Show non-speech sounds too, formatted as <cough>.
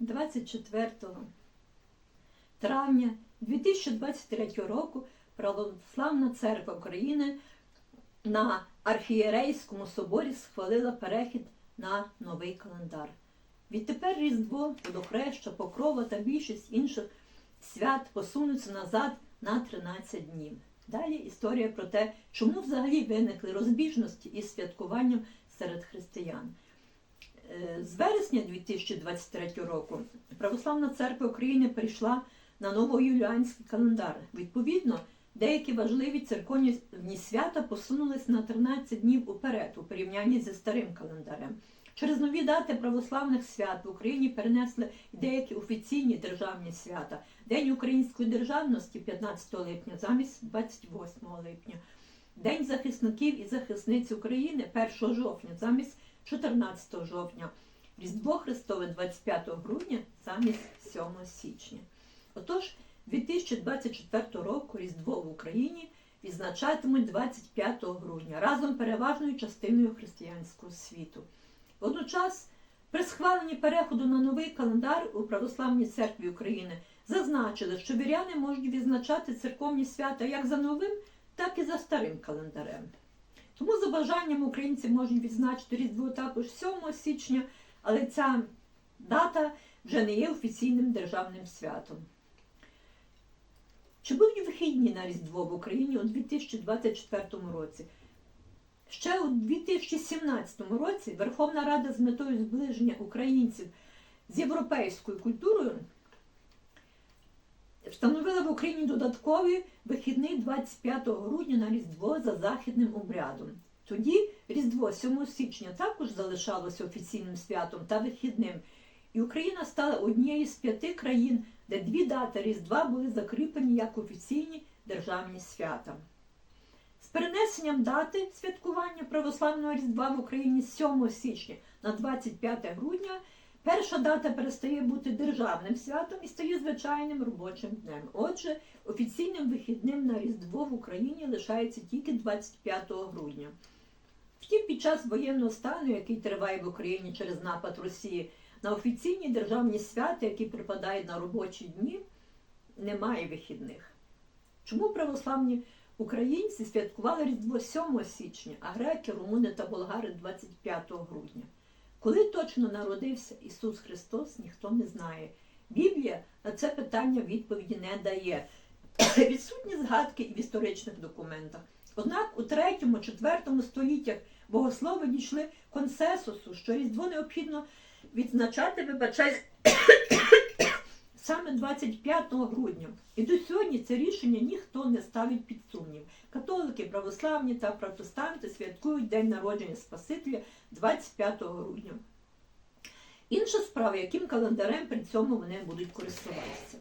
24 травня 2023 року Православна церква України на Архієрейському соборі схвалила перехід на новий календар. Відтепер Різдво, Водохреща, Покрова та більшість інших свят посунуться назад на 13 днів. Далі історія про те, чому взагалі виникли розбіжності із святкуванням серед християн. Е, З вересня 2023 року Православна церква України перейшла на новоюліанський календар. Відповідно, деякі важливі церковні свята посунулись на 13 днів уперед у порівнянні зі старим календарем. Через нові дати православних свят в Україні перенесли деякі офіційні державні свята. День української державності 15 липня замість 28 липня. День захисників і захисниць України 1 жовтня замість 14 жовтня. Різдво Христове 25 грудня замість 7 січня. Отож, 2024 року Різдво в Україні відзначатимуть 25 грудня разом переважною частиною християнського світу. Водночас, при схваленні переходу на новий календар у Православній церкві України зазначили, що віряни можуть відзначати церковні свята як за новим, так і за старим календарем. Тому за бажанням українці можуть відзначити Різдво також 7 січня, але ця дата вже не є офіційним державним святом. Чи будуть вихідні на Різдво в Україні у 2024 році? Ще у 2017 році Верховна Рада з метою зближення українців з європейською культурою встановила в Україні додатковий вихідний 25 грудня на Різдво за західним обрядом. Тоді Різдво 7 січня також залишалося офіційним святом та вихідним, і Україна стала однією з п'яти країн, де дві дати Різдва були закріплені як офіційні державні свята. З перенесенням дати святкування православного Різдва в Україні з 7 січня на 25 грудня перша дата перестає бути державним святом і стає звичайним робочим днем. Отже, офіційним вихідним на Різдво в Україні лишається тільки 25 грудня. Втім, під час воєнного стану, який триває в Україні через напад Росії, на офіційні державні свята, які припадають на робочі дні, немає вихідних. Чому православні українці святкували Різдво 7 січня, а греки, румуни та болгари 25 грудня? Коли точно народився Ісус Христос, ніхто не знає. Біблія на це питання відповіді не дає. <clears throat> Відсутні згадки і в історичних документах. Однак у 3-4 століттях богослови дійшли консенсусу, що Різдво необхідно відзначати, вибачай, саме 25 грудня. І до сьогодні це рішення ніхто не ставить під сумнів. Католики, православні та протестанти святкують День народження Спасителя 25 грудня. Інша справа, яким календарем при цьому вони будуть користуватися.